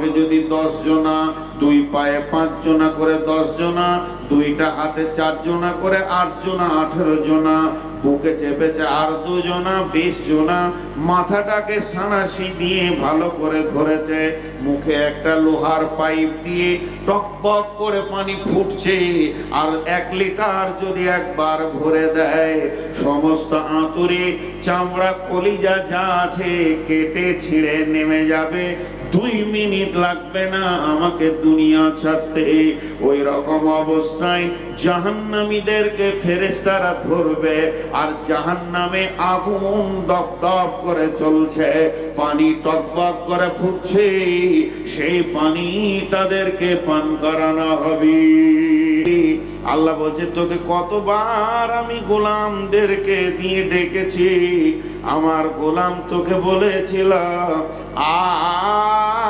আমাকে যদি দশ জনা, দুই পায়ে পাঁচ জনা করে দশ জনা, দুইটা হাতে চার জনা করে আট জনা, আঠেরো জনা, বুকে চেপেছে আর দুজনা বিশ জনা, মাথাটাকে সানাসি দিয়ে ভালো করে ধরেছে, মুখে একটা লোহার পাইপ দিয়ে টক টকবক করে পানি ফুটছে, আর এক লিটার যদি একবার ভরে দেয়, সমস্ত আঁতুরে চামড়া কলিজা যা আছে কেটে ছিঁড়ে নেমে যাবে দুই মিনিট লাগবে না আমাকে দুনিয়া ছাড়তে। ওই রকম অবস্থায় জাহান্নামীদেরকে ফেরেস্তারা ধরবে আর জাহান্নামে আগুন দপদপ করে চলছে, পানি টকবক করে ফুটছে, সেই পানি তাদেরকে পান করানো হবে। আল্লাহ বলছে, তোকে কতবার আমি গোলামদেরকে দিয়ে ডেকেছি, আমার গোলাম তোকে বলেছিল, আয়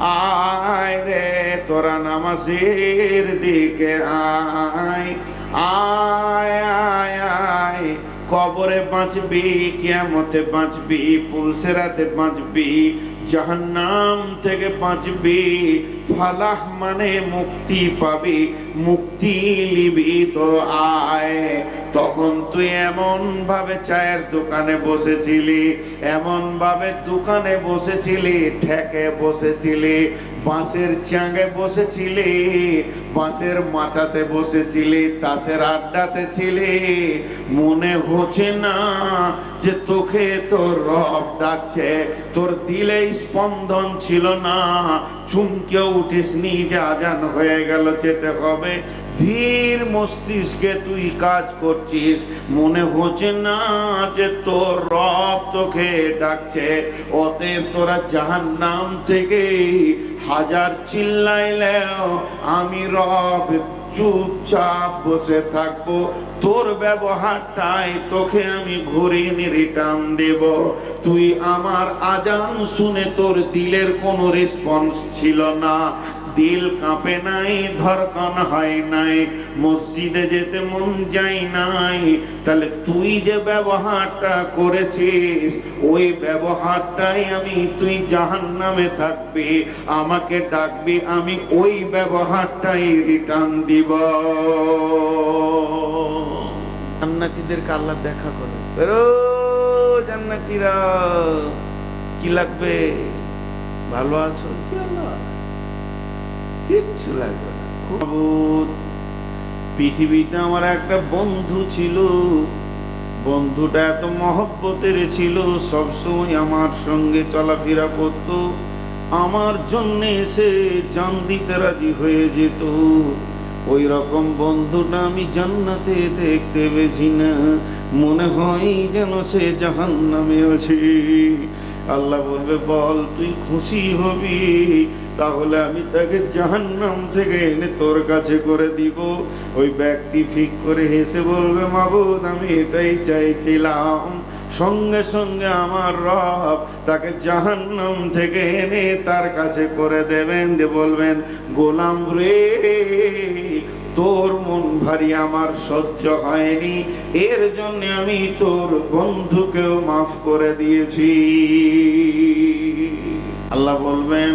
আয় রে তোরা নামাজির দিকে আয় আয় আয় কবরে বাঁচবি, কিয়ামতে বাঁচবি, পুলসেরাতে বাঁচবি, জাহান্নাম থেকে বাঁচবি, ফালাহ মানে মুক্তি পাবি, মুক্তি লিবি তো আয়। তখন তুই এমন ভাবে চায়ের দোকানে বসেছিলি এমন ভাবে দোকানে বসেছিলি, ঠেকে বসেছিলি বাঁশের চাঙে বসেছিলে, বাঁশের মাচাতে বসেছিলে, তাসের আড্ডাতে ছিলি। মনে হচ্ছে না যে তোকে তোর রব ডাকছে, তোর দিলে স্পন্দন ছিল না। চুমকে উঠিস নি যে আজান হয়ে গেল, যেতে হবে। ধীর মস্তিষ্কে তুই কাজ করছিস। মনে হচ্ছে না যে তোর রব তোকে ডাকছে। অতএব তোরা জাহান নাম থেকে হাজার চিল্লাইলেও আমি রব চুপচাপ বসে থাকব। তোর ব্যবহারটাই তোকে আমি ঘুরিয়ে রিটার্ন দেব। তুই আমার আজান শুনে তোর দিলের কোনো রেসপন্স ছিল না। দিল কাঁপে নাই ধরকন হয় নাই, মসজিদে যেতে মন যাই নাই। তাহলে তুই যে ব্যবহারটা করেছিস, ওই ব্যবহারটাই আমি, তুই জাহান নামে থাকবি, আমাকে ডাকবি, আমি ওই ব্যবহারটাই রিটার্ন দিব। জান্নাতীদেরকে আল্লাহ দেখা করে? বেরো জান্নাতীরা। কি লাগবে? ভালো আছো? আল্লাহ কিচ্ছু লাগবে না। পৃথিবীতে আমার একটা বন্ধু ছিল। বন্ধুটা এত মহব্বতের ছিল, সবসময় আমার সঙ্গে চলাফেরা করত। আমার জন্যে সে জান দিতে রাজি হয়ে যেত। ওই রকম বন্ধুটা আমি জান্নাতে দেখতে পেয়েছি না। মনে হয় যেন সে জাহান নামে আছে। আল্লাহ বলবে, বল, তুই খুশি হবি? তাহলে আমি তাকে জাহান্নাম থেকে এনে তোর কাছে করে দিব। ওই ব্যক্তি ফিক করে হেসে বলবে, মাবুদ, আমি এটাই চাইছিলাম। সঙ্গে সঙ্গে আমার রব তাকে জাহান্নাম থেকে এনে তার কাছে করে দেবেন। যে বলবেন, গোলাম রে, তোর মন ভারী, আমার সহ্য হয়নি। এর জন্য আমি তোর বন্ধুকেও মাফ করে দিয়েছি। আল্লাহ বলবেন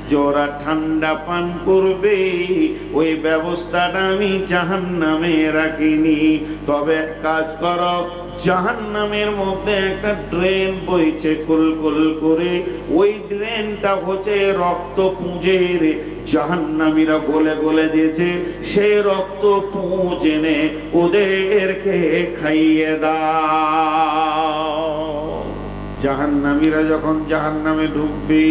যে ওরা ঠান্ডা পান করবে, ওই ব্যবস্থাটা আমি জাহান্নামে রাখিনি। তবে কাজ করো, জাহান্নামের মধ্যে একটা ড্রেন বইছে কুল কুল করে। ওই ড্রেনটা হচ্ছে রক্ত পুঁজের। জাহান্নামীরা গলে গলে দিয়েছে সেই রক্ত পুঁজ এনে ওদেরকে খাইয়ে দাও। জাহান্নামীরা যখন জাহান্নামে ঢুকবে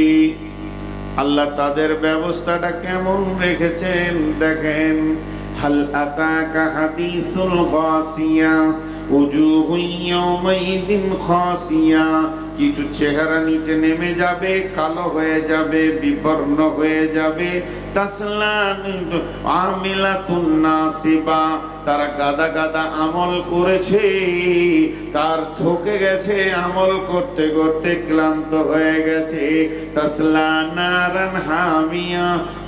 আল্লাহ তাদের ব্যবস্থাটা কেমন রেখেছেন? দেখেন, হাল আতাকা হাদিসুল গাসিয়া উজুহু ইয়াউমাইদিন খাসিয়া। কিছু চেহারা নিচে নেমে যাবে, কালো হয়ে যাবে, বিবর্ণ হয়ে যাবে। তাসলা আমিলাতুন নাসিবা। তারা গাদা গাদা আমল করেছে। তার থকে গেছে আমল করতে করতে ক্লান্ত হয়ে গেছে। তাসলা নারান হামিয়া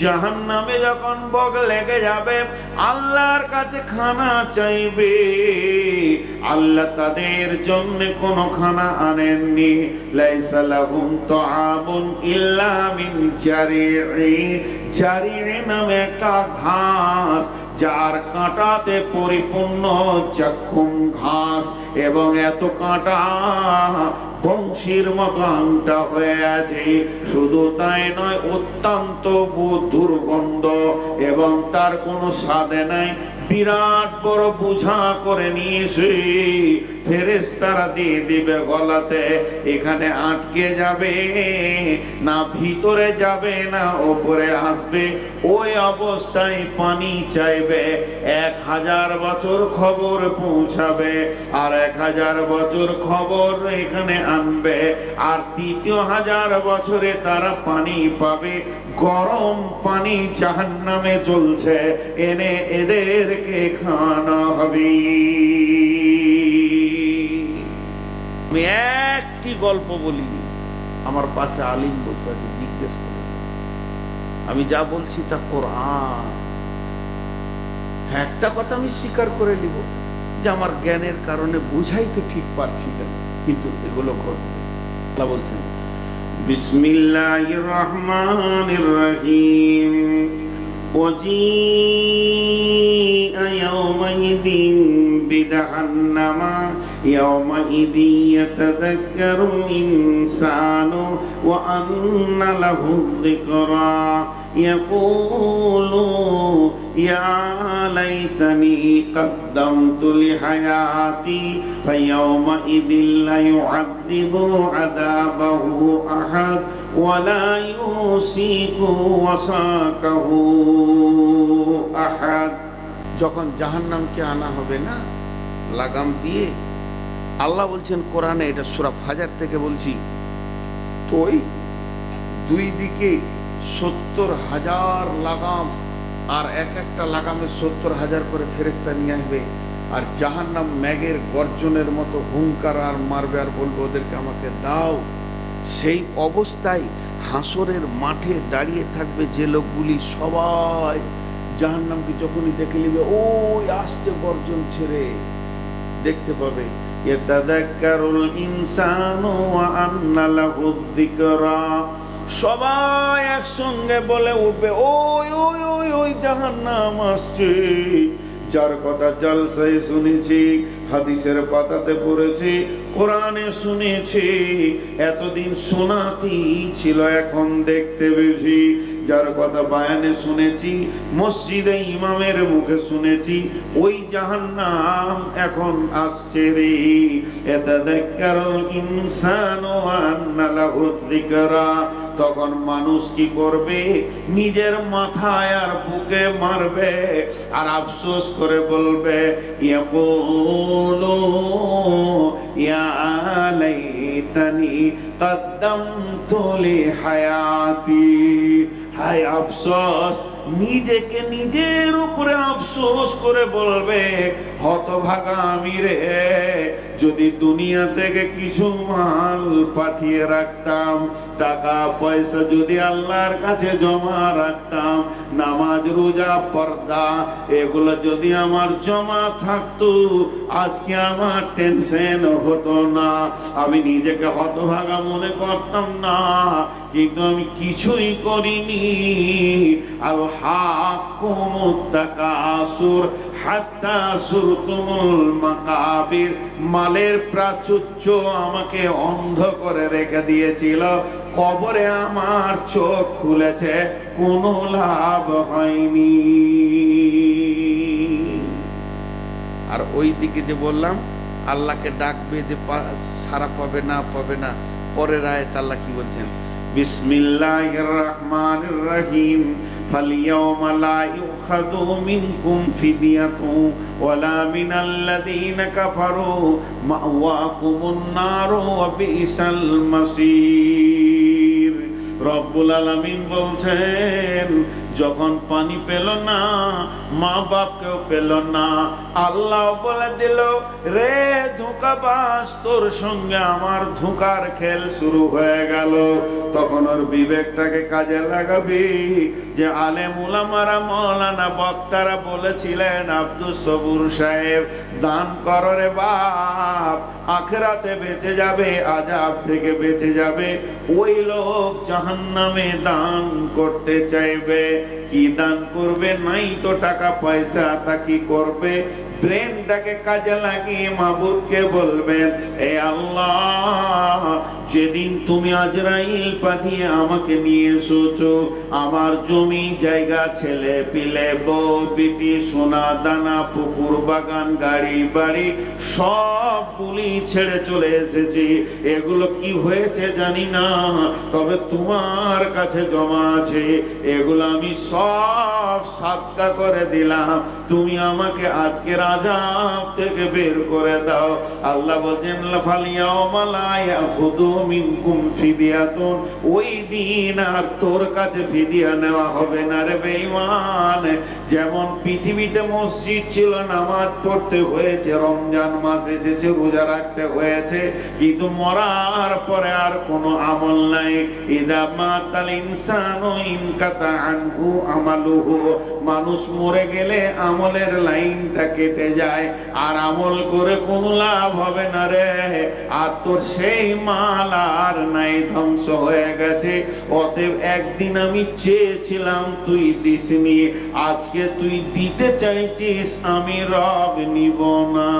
জাহান নামে যখন বগ লেগে যাবে। আল্লাহর কাছে খানা চাইবে। আল্লাহ তাদের জন্য কোনো খানা আনেননি। লাইসা লাহুম তুআমুন ইল্লা মিন জারি'i জারি'i নামে একটা ঘাস, যার কাঁটাতে পরিপূর্ণ চক্ষুম ঘাস, এবং এত কাঁটা বংশীর মতো আংটা হয়ে আছে শুধু তাই নয়, অত্যন্ত দুর্গন্ধ এবং তার কোনো স্বাদে নাই। বিরাট বড় বুঝা করে নিয়েছে। ফেরেস তারা দিয়ে দিবে গলাতে। এখানে আটকে যাবে। না ভিতরে যাবে, না ওপরে আসবে। ওই অবস্থায় পানি চাইবে, এক হাজার বছর খবর পৌঁছাবে আর এক হাজার বছর খবর এখানে আনবে। আর তৃতীয় হাজার বছরে তারা পানি পাবে। গরম পানি জাহান্নামে চলছে এনে এদেরকে খাওয়ানো হবে। আমি একটি গল্প বলিনি। আমার পাশে আলিম বসে আছে জিজ্ঞেস করে আমি যা বলছি তা কোরআন হ্যাঁ একটা কথা আমি স্বীকার করে নিব যে আমার জ্ঞানের কারণে বুঝাইতে ঠিক পারছি না কিন্তু এগুলো ঘটবে আল্লাহ বলছেন বিসমিল্লাহির রহমানির রহিম وجيء يومئذ بجهنم يومئذ يتذكر الإنسان وأن له الذكرى يقول يا ليتني قدمت لحياتي فيومئذ لا يعذب عذابه أحد ولا يوسيك وثاقه أحد যখন জাহান্নামকে আনা হবে না লাগাম দিয়ে আল্লাহ বলছেন, কোরআনে এটা সুরা ফাজার থেকে বলছি তো ওই দুই দিকে সত্তর হাজার লাগাম আর এক একটা লাগামে সত্তর হাজার করে ফেরেস্তা নিয়ে আসবে। আর জাহান্নাম ম্যাগের গর্জনের মতো হুঙ্কার আর মারবে আর বলবে, ওদেরকে আমাকে দাও। সেই অবস্থায় হাসরের মাঠে দাঁড়িয়ে থাকবে যে লোকগুলি সবাই জাহান্নামকে যখনই দেখে নেবে, ওই আসছে গর্জন ছেড়ে। দেখতে পাবে ইয়াতাযাক্কারুল ইনসানু ওয়া আন্না লাহু যিকরা সবাই একসঙ্গে বলে উঠবে, ওই ওই ওই ওই জাহান্নাম আসছে। যার কথা জালসায় শুনেছি, হাদিসের পাতাতে পড়েছি, কোরআনে শুনেছি, এতদিন শোনাতি ছিল, এখন দেখতে বেশি। যার কথা বায়ানে শুনেছি, মসজিদে ইমামের মুখে শুনেছি, ওই জাহান্নাম এখন আসছে রে। এটা দেখার ইনসান তখন মানুষ কি করবে? নিজের মাথায় আর বুকে মারবে আর আফসোস করে বলবে, ইয়াকুলু ইয়া লাইতানি কদ্দামতু লি হায়াতি। হায় আফসোস নিজেকে নিজের উপরে আফসোস করে বলবে হতভাগা আমি রে। যদি দুনিয়া থেকে কিছু মাল পাঠিয়ে রাখতাম, টাকা, পয়সা যদি আল্লাহর কাছে জমা রাখতাম, নামাজ, রোজা, পর্দা, এগুলো যদি আমার জমা থাকতো, আজকে আমার টেনশন হতো না। আমি নিজেকে হতভাগা মনে করতাম না, কিন্তু আমি কিছুই করিনি। আল হাকুমুত তাকাসুর মালের প্রাচুর্য আমাকে অন্ধ করে রেখে দিয়েছিল। কবরে আমার চোখ খুলেছে কোনো লাভ হয়নি। আর ওই দিকে যে বললাম আল্লাহকে ডাকবে যে সারা পাবে না পাবে না পরে রায় আল্লাহ কি বলছেন? বিসমিল্লাহ রহমান রহিম। فاليوم لا يؤخذ منكم فدية ولا من الذين كفروا. مأواكم النار وبئس المصير. রব্বুল আলামিন বলছেন, যখন পানি পেল না, মা বাপকেও পেল না। আল্লাহ বলে দিল, রে ধোকাবাস তোর সঙ্গে আমার ধোকার খেল শুরু হয়ে গেল। তখন ওর বিবেকটাকে কাজে লাগাবি যে আলেম উলামারা, মৌলানা বক্তারা বলেছিলেন আব্দুল সবুর সাহেব, দান করো রে বাপ আখরাতে বেঁচে যাবে, আজাব থেকে বেঁচে যাবে। ওই লোক জাহান্নামে দান করতে চাইবে। কি দান করবে? নাই তো টাকা পয়সা তা কি করবে? ব্রেনটাকে কাজে লাগিয়ে মাহবুবকে বলবেন, এ আল্লাহ, যেদিন তুমি আজরাইল পাঠিয়ে আমাকে নিয়ে এসেছ, আমার জমি, জায়গা, ছেলে পিলে, বউ, বিটি, সোনা, দানা, পুকুর, বাগান, গাড়ি, বাড়ি সব গুলি ছেড়ে চলে এসেছি। এগুলো কি হয়েছে জানি না, তবে তোমার কাছে জমা আছে। এগুলো আমি সব সাতকা করে দিলাম। তুমি আমাকে আজকের আজাব থেকে বের করে দাও। আল্লাহ বলছেন, লাফালিয়াও মালায়া খুদু মিনকুম ফিদিয়াতুন। ওই দিন আর তোর কাছে ফিদিয়া নেওয়া হবে না রে বেঈমান। যেমন পৃথিবীতে মসজিদ ছিল, নামাজ পড়তে হয়েছে, রমজান মাস এসেছে, রোজা রাখতে হয়েছে, কিন্তু মরার পরে আর কোনো আমল নাই। ইদা মাতাল ইনসানু ইনকাতা আনহু আমালুহু। মানুষ মরে গেলে আমলের লাইনটা কেটে যায় আর আমল করে কোনো লাভ হবে না রে। আর তোর সেই মাল আর নাই, ধ্বংস হয়ে গেছে। অতএব একদিন আমি চেয়েছিলাম তুই দিসনি। আজকে তুই দিতে চাইছিস, আমি রব নিব না।